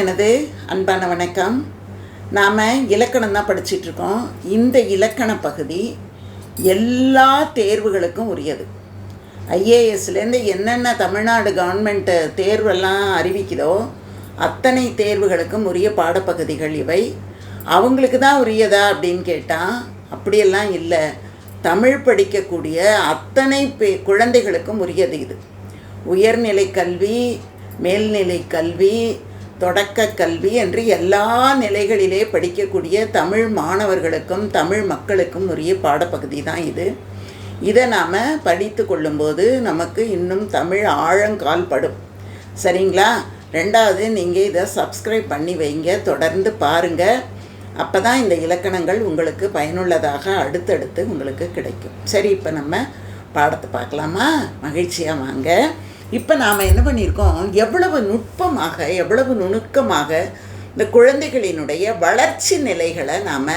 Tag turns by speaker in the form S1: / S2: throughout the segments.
S1: எனது அன்பான வணக்கம். நாம் இலக்கணம் தான் படிச்சிட்டு இருக்கோம் இந்த இலக்கண பகுதி எல்லா தேர்வுகளுக்கும் உரியது. ஐஏஎஸ்லேருந்து என்னென்ன தமிழ்நாடு கவர்மெண்ட்டு தேர்வெல்லாம் அறிவிக்குதோ அத்தனை தேர்வுகளுக்கும் உரிய பாடப்பகுதிகள் இவை. அவங்களுக்கு தான் உரியதா அப்படின்னு கேட்டால் அப்படியெல்லாம் இல்லை. தமிழ் படிக்கக்கூடிய அத்தனை பே குழந்தைகளுக்கும் உரியது இது. உயர்நிலை கல்வி மேல்நிலை கல்வி தொடக்க கல்வி என்று எல்லா நிலைகளிலே படிக்கக்கூடிய தமிழ் மாணவர்களுக்கும் தமிழ் மக்களுக்கும் உரிய பாடப்பகுதி தான் இது. இதை நாம் படித்து கொள்ளும்போது நமக்கு இன்னும் தமிழ் ஆழங்கால் படும். சரிங்களா? ரெண்டாவது நீங்கள் இதை சப்ஸ்கிரைப் பண்ணி வைங்க. தொடர்ந்து பாருங்கள் அப்போ தான் இந்த இலக்கணங்கள் உங்களுக்கு பயனுள்ளதாக அடுத்தடுத்து உங்களுக்கு கிடைக்கும். சரி இப்போ நம்ம பாடத்தை பார்க்கலாமா? மகிழ்ச்சியாக வாங்க. இப்போ நாம் என்ன பண்ணியிருக்கோம்? எவ்வளவு நுட்பமாக எவ்வளவு நுணுக்கமாக இந்த குழந்தைகளினுடைய வளர்ச்சி நிலைகளை நாம்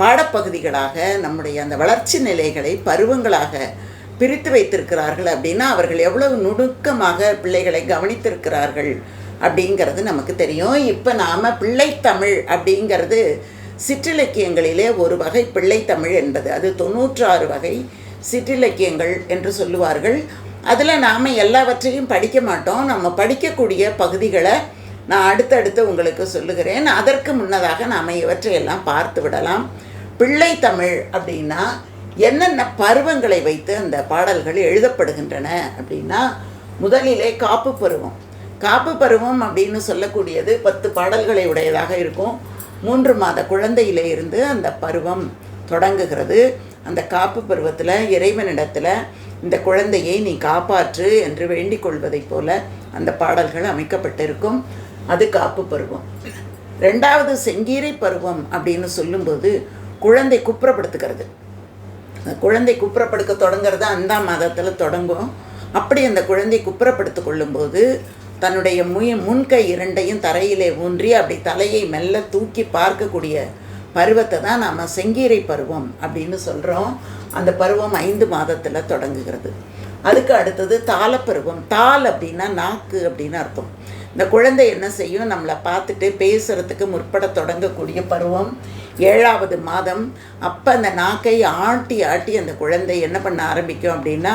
S1: பாடப்பகுதிகளாக நம்முடைய அந்த வளர்ச்சி நிலைகளை பருவங்களாக பிரித்து வைத்திருக்கிறார்கள் அப்படின்னா அவர்கள் எவ்வளவு நுணுக்கமாக பிள்ளைகளை கவனித்திருக்கிறார்கள் அப்படிங்கிறது நமக்கு தெரியும். இப்போ நாம் பிள்ளைத்தமிழ் அப்படிங்கிறது சிற்றிலக்கியங்களிலே ஒரு வகை பிள்ளைத்தமிழ் என்பது. அது தொண்ணூற்றாறு வகை சிற்றிலக்கியங்கள் என்று சொல்லுவார்கள். அதில் நாம் எல்லாவற்றையும் படிக்க மாட்டோம். நம்ம படிக்கக்கூடிய பகுதிகளை நான் அடுத்தடுத்து உங்களுக்கு சொல்லுகிறேன். அதற்கு முன்னதாக நாம் இவற்றையெல்லாம் பார்த்து விடலாம். பிள்ளை தமிழ் அப்படின்னா என்னென்ன பருவங்களை வைத்து அந்த பாடல்கள் எழுதப்படுகின்றன அப்படின்னா முதலிலே காப்பு பருவம். காப்பு பருவம் அப்படின்னு சொல்லக்கூடியது பத்து பாடல்களை உடையதாக இருக்கும். மூன்று மாத குழந்தையிலே இருந்து அந்த பருவம் தொடங்குகிறது. அந்த காப்பு பருவத்தில் இறைவனிடத்தில் இந்த குழந்தையை நீ காப்பாற்று என்று வேண்டிக் கொள்வதைப் போல அந்த பாடல்கள் அமைக்கப்பட்டிருக்கும். அது காப்பு பருவம். ரெண்டாவது செங்கீரை பருவம் அப்படின்னு சொல்லும்போது குழந்தை குப்புறப்படுத்துகிறது. குழந்தை குப்புறப்படுக்க தொடங்குறது அந்தாம் மாதத்தில் தொடங்கும். அப்படி அந்த குழந்தை குப்புறப்படுத்து கொள்ளும்போது தன்னுடைய முய முன்கை இரண்டையும் தரையிலே ஊன்றி அப்படி தலையை மெல்ல தூக்கி பார்க்கக்கூடிய பருவத்தை தான் நாம் செங்கீரை பருவம் அப்படின்னு சொல்கிறோம் அந்த பருவம் ஐந்து மாதத்தில் தொடங்குகிறது. அதுக்கு அடுத்தது தாளப்பருவம். தாள் அப்படின்னா நாக்கு அப்படின்னு அர்த்தம். இந்த குழந்தை என்ன செய்யும்? நம்மளை பார்த்துட்டு பேசுகிறதுக்கு முற்பட தொடங்கக்கூடிய பருவம். ஏழாவது மாதம். அப்போ அந்த நாக்கை ஆட்டி ஆட்டி அந்த குழந்தை என்ன பண்ண ஆரம்பிக்கும் அப்படின்னா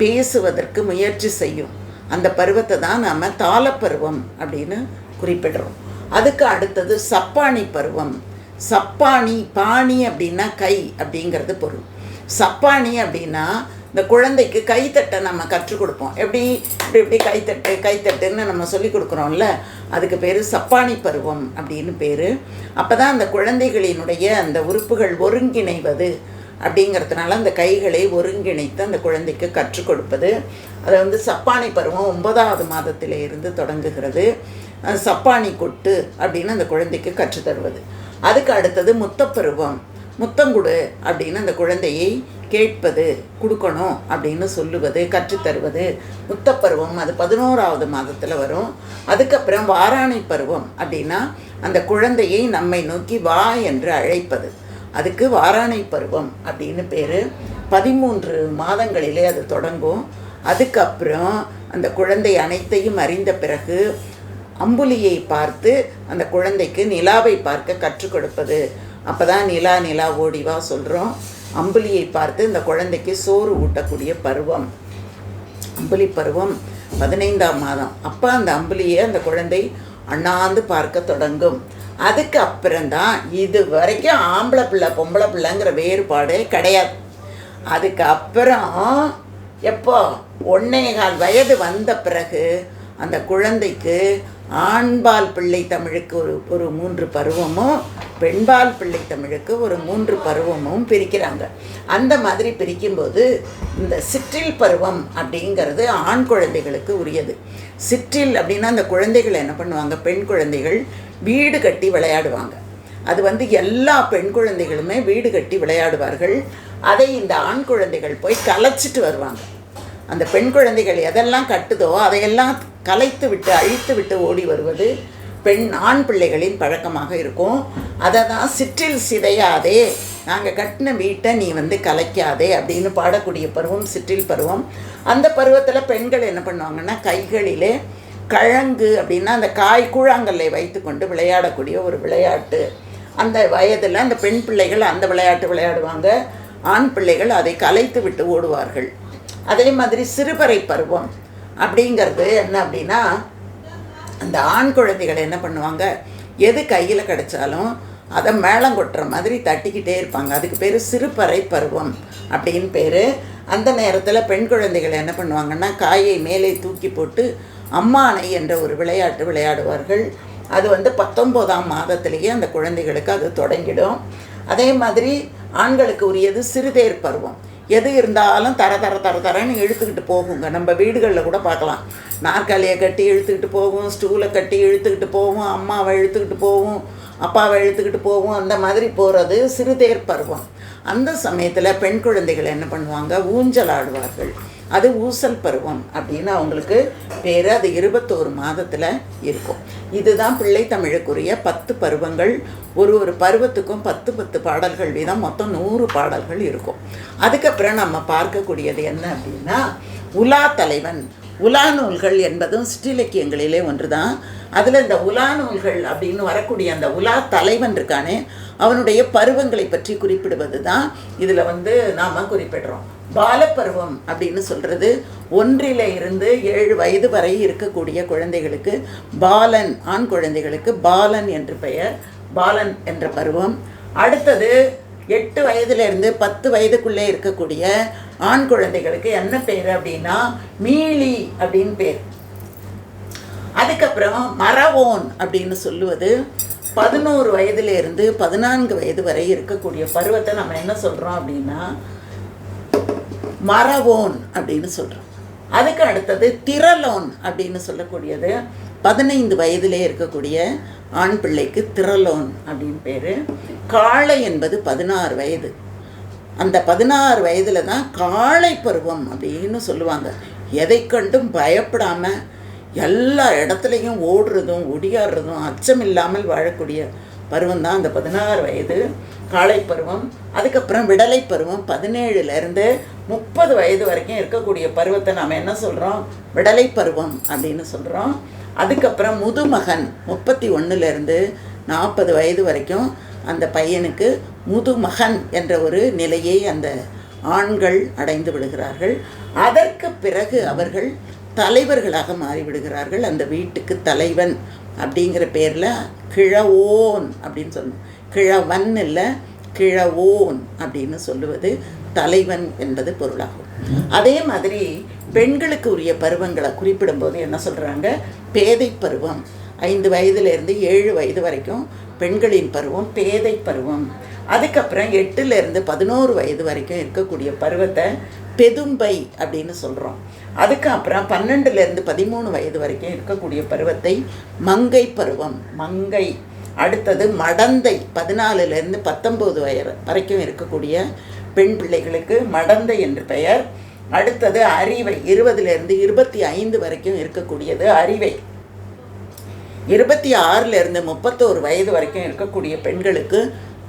S1: பேசுவதற்கு முயற்சி செய்யும். அந்த பருவத்தை தான் நாம் தாளப்பருவம் அப்படின்னு குறிப்பிடுறோம். அதுக்கு அடுத்தது சப்பானி பருவம். சப்பானி பாணி அப்படின்னா கை அப்படிங்கிறது பொருள். சப்பானி அப்படின்னா இந்த குழந்தைக்கு கைத்தட்டை நம்ம கற்றுக் கொடுப்போம். எப்படி? இப்படி இப்படி கைத்தட்டு கைத்தட்டுன்னு நம்ம சொல்லி கொடுக்குறோம்ல அதுக்கு பேர் சப்பானி பருவம் அப்படின்னு பேர். அப்போ தான் அந்த குழந்தைகளினுடைய அந்த உறுப்புகள் ஒருங்கிணைவது அப்படிங்கிறதுனால அந்த கைகளை ஒருங்கிணைத்து அந்த குழந்தைக்கு கற்றுக் கொடுப்பது. அதை வந்து சப்பானி பருவம் ஒன்பதாவது மாதத்திலே இருந்து தொடங்குகிறது. சப்பாணி சப்பானி கொட்டு அப்படின்னு அந்த குழந்தைக்கு கற்றுத்தருவது அதுக்கு அடுத்தது முத்தப்பருவம். முத்தங்குடு அப்படின்னு அந்த குழந்தையை கேட்பது கொடுக்கணும் அப்படின்னு சொல்லுவது கற்றுத்தருவது முத்தப்பருவம். அது பதினோராவது மாதத்தில் வரும். அதுக்கப்புறம் வாராணை பருவம் அப்படின்னா அந்த குழந்தையை நம்மை நோக்கி வா என்று அழைப்பது. அதுக்கு வாராணை பருவம் அப்படின்னு பேர். பதிமூன்று மாதங்களிலே அது தொடங்கும். அதுக்கப்புறம் அந்த குழந்தை அனைத்தையும் அறிந்த பிறகு அம்புலியை பார்த்து அந்த குழந்தைக்கு நிலாவை பார்க்க கற்றுக் கொடுப்பது. அப்போ தான் நிலா நிலா ஓடிவா சொல்கிறோம் அம்புலியை பார்த்து இந்த குழந்தைக்கு சோறு ஊட்டக்கூடிய பருவம். அம்புலி பருவம் பதினைந்தாம் மாதம். அப்போ அந்த அம்புலியை அந்த குழந்தை அண்ணாந்து பார்க்க தொடங்கும். அதுக்கு அப்புறம்தான் இது வரைக்கும் ஆம்பளை பிள்ளை பொம்பளை பிள்ளைங்கிற வேறுபாடு கிடையாது. அதுக்கு அப்புறம் எப்போ? ஒன்னே கால் வயது வந்த பிறகு அந்த குழந்தைக்கு ஆண்பால் பிள்ளை தமிழுக்கு ஒரு ஒரு மூன்று பருவமும் பெண்பால் பிள்ளை தமிழுக்கு ஒரு மூன்று பருவமும் பிரிக்கிறாங்க. அந்த மாதிரி பிரிக்கும்போது இந்த சிற்றில் பருவம் அப்படிங்கிறது ஆண் குழந்தைகளுக்கு உரியது. சிற்றில் அப்படின்னா அந்த குழந்தைகள் என்ன பண்ணுவாங்க? பெண் குழந்தைகள் வீடு கட்டி விளையாடுவாங்க. அது வந்து எல்லா பெண் குழந்தைகளுமே வீடு கட்டி விளையாடுவார்கள். அதை இந்த ஆண் குழந்தைகள் போய் கலைச்சிட்டு வருவாங்க. அந்த பெண் குழந்தைகள் எதெல்லாம் கட்டுதோ அதையெல்லாம் கலைத்து விட்டு அழித்து விட்டு ஓடி வருவது பெண் ஆண் பிள்ளைகளின் பழக்கமாக இருக்கும். அதை தான் சிற்றில் சிதையாதே நாங்கள் கட்டின வீட்டை நீ வந்து கலைக்காதே அப்படின்னு பாடக்கூடிய பருவம் சிற்றில் பருவம். அந்த பருவத்தில் பெண்கள் என்ன பண்ணுவாங்கன்னா கைகளிலே கழங்கு அப்படின்னா அந்த காய் கூழாங்கல்லை வைத்துக்கொண்டு விளையாடக்கூடிய ஒரு விளையாட்டு. அந்த வயதில் அந்த பெண் பிள்ளைகள் அந்த விளையாட்டு விளையாடுவாங்க. ஆண் பிள்ளைகள் அதை கலைத்து விட்டு ஓடுவார்கள். அதே மாதிரி சிறுபறை பருவம். அப்படிங்கிறது என்ன அப்படின்னா அந்த ஆண் குழந்தைகள் என்ன பண்ணுவாங்க? எது கையில் கிடைச்சாலும் அதை மேளம் கொட்டுற மாதிரி தட்டிக்கிட்டே இருப்பாங்க. அதுக்கு பேர் சிறுபறை பருவம் அப்படின்னு பேர். அந்த நேரத்தில் பெண் குழந்தைகள் என்ன பண்ணுவாங்கன்னா காயை மேலே தூக்கி போட்டு அம்மானை என்ற ஒரு விளையாட்டு விளையாடுவார்கள். அது வந்து பத்தொம்போதாம் மாதத்திலேயே அந்த குழந்தைகளுக்கு அது தொடங்கிடும். அதே மாதிரி ஆண்களுக்கு உரியது சிறுதேர் பருவம். எது இருந்தாலும் தர தர தர தரன்னு இழுத்துக்கிட்டு போகுங்க. நம்ம வீடுகளில் கூட பார்க்கலாம். நாற்காலியை கட்டி இழுத்துக்கிட்டு போகும் ஸ்டூலை கட்டி இழுத்துக்கிட்டு போகும் அம்மாவை இழுத்துக்கிட்டு போகும் அப்பாவை இழுத்துக்கிட்டு போகும் அந்த மாதிரி போகிறது சிறுதேர் பருவம். அந்த சமயத்தில் பெண் குழந்தைகள் என்ன பண்ணுவாங்க? ஊஞ்சல் ஆடுவார்கள் அது ஊசல் பருவம் அப்படின்னு அவங்களுக்கு பேர் அது இருபத்தோரு மாதத்தில் இருக்கும். இதுதான் பிள்ளை தமிழுக்குரிய பத்து பருவங்கள். ஒரு ஒரு பருவத்துக்கும் பத்து பத்து பாடல்கள் வீதம் மொத்தம் நூறு பாடல்கள் இருக்கும். அதுக்கப்புறம் நம்ம பார்க்கக்கூடியது என்ன அப்படின்னா உலா தலைவன். உலா நூல்கள் என்பதும் சிற்றிலக்கியங்களிலே ஒன்று தான் அதில் இந்த உலா நூல்கள் அப்படின்னு வரக்கூடிய அந்த உலா தலைவன் இருக்கானே அவனுடைய பருவங்களை பற்றி குறிப்பிடுவது தான் இதில் வந்து நாம் குறிப்பிடுறோம். பாலப்பருவம் அப்படின்னு சொல்கிறது ஒன்றில் இருந்து ஏழு வயது வரை இருக்கக்கூடிய குழந்தைகளுக்கு பாலன் ஆண் குழந்தைகளுக்கு பாலன் என்று பெயர் பாலன் என்ற பருவம். அடுத்தது எட்டு வயதுலேருந்து பத்து வயதுக்குள்ளே இருக்கக்கூடிய ஆண் குழந்தைகளுக்கு என்ன பேர் அப்படின்னா மீளி அப்படின்னு பேர். அதுக்கப்புறம் மரவோன் அப்படின்னு சொல்லுவது பதினோரு வயதுலேருந்து பதினான்கு வயது வரை இருக்கக்கூடிய பருவத்தை நம்ம என்ன சொல்கிறோம் அப்படின்னா மரவோன் அப்படின்னு சொல்கிறோம் அதுக்கு அடுத்தது திரலோன் அப்படின்னு சொல்லக்கூடியது. பதினைந்து வயதிலே இருக்கக்கூடிய ஆண் பிள்ளைக்கு திரலோன் அப்படின்னு பேர். காளை என்பது பதினாறு வயது. அந்த பதினாறு வயதில் தான் காளை பருவம் அப்படின்னு சொல்லுவாங்க. எதை கண்டும் பயப்படாமல் எல்லா இடத்துலையும் ஓடுறதும் ஒடியாடுறதும் அச்சம் இல்லாமல் வாழக்கூடிய பருவம் தான் அந்த பதினாறு வயது. காளை பருவம் அதுக்கப்புறம் விடலை பருவம். பதினேழுலேருந்து முப்பது வயது வரைக்கும் இருக்கக்கூடிய பருவத்தை நாம் என்ன சொல்கிறோம் விடலை பருவம் அப்படின்னு சொல்கிறோம் அதுக்கப்புறம் முதுமகன் முப்பத்தி ஒன்றுலேருந்து நாற்பது வயது வரைக்கும் அந்த பையனுக்கு முதுமகன் என்ற ஒரு நிலையை அந்த ஆண்கள் அடைந்து விடுகிறார்கள். அதற்கு பிறகு அவர்கள் தலைவர்களாக மாறிவிடுகிறார்கள். அந்த வீட்டுக்கு தலைவன் அப்படிங்கிற பேரில் கிழவோன் அப்படின்னு சொல்லணும் கிழவன் இல்லை கிழவோன் அப்படின்னு சொல்லுவது தலைவன் என்பது பொருளாகும். அதே மாதிரி பெண்களுக்கு உரிய பருவங்களை குறிப்பிடும்போது என்ன சொல்கிறாங்க பேதை பருவம். ஐந்து வயதுலேருந்து ஏழு வயது வரைக்கும் பெண்களின் பருவம் பேதை பருவம். அதுக்கப்புறம் எட்டுலேருந்து பதினோரு வயது வரைக்கும் இருக்கக்கூடிய பருவத்தை பெதும்பை அப்படின்னு சொல்கிறோம் அதுக்கப்புறம் பன்னெண்டுலேருந்து பதிமூணு வயது வரைக்கும் இருக்கக்கூடிய பருவத்தை மங்கை பருவம் மங்கை. அடுத்தது மடந்தை பதினாலுலேருந்து பத்தொம்போது வயது வரைக்கும் இருக்கக்கூடிய பெண் பிள்ளைகளுக்கு மடந்தை என்று பெயர். அடுத்தது அறிவை இருபதுலேருந்து இருபத்தி ஐந்து வரைக்கும் இருக்கக்கூடியது அறிவை. இருபத்தி ஆறுலேருந்து முப்பத்தோரு வயது வரைக்கும் இருக்கக்கூடிய பெண்களுக்கு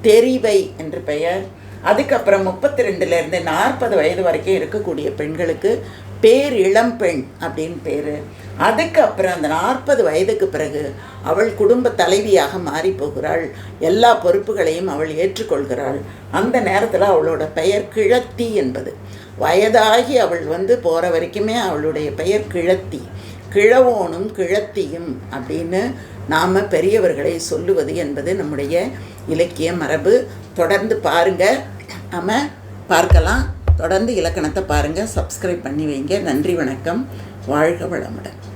S1: தெரிவை என்று பெயர். அதுக்கப்புறம் முப்பத்தி ரெண்டுலேருந்து நாற்பது வயது வரைக்கும் இருக்கக்கூடிய பெண்களுக்கு பேர் இளம்பெண் அப்படின்னு பேர். அதுக்கப்புறம் அந்த நாற்பது வயதுக்கு பிறகு அவள் குடும்ப தலைவியாக மாறி போகிறாள். எல்லா பொறுப்புகளையும் அவள் ஏற்றுக்கொள்கிறாள். அந்த நேரத்தில் அவளோட பெயர் கிழத்தி என்பது. வயதாகி அவள் வந்து போகிற வரைக்குமே அவளுடைய பெயர் கிழத்தி. கிழவோனும் கிழத்தியும் அப்படின்னு நாம் பெரியவர்களை சொல்லுவது என்பது நம்முடைய இலக்கிய மரபு. தொடர்ந்து பாருங்கள் நம்ம பார்க்கலாம். தொடர்ந்து இலக்கணத்தை பாருங்கள் சப்ஸ்கிரைப் பண்ணி வைங்க. நன்றி வணக்கம். வாழ்க வளமுடன்.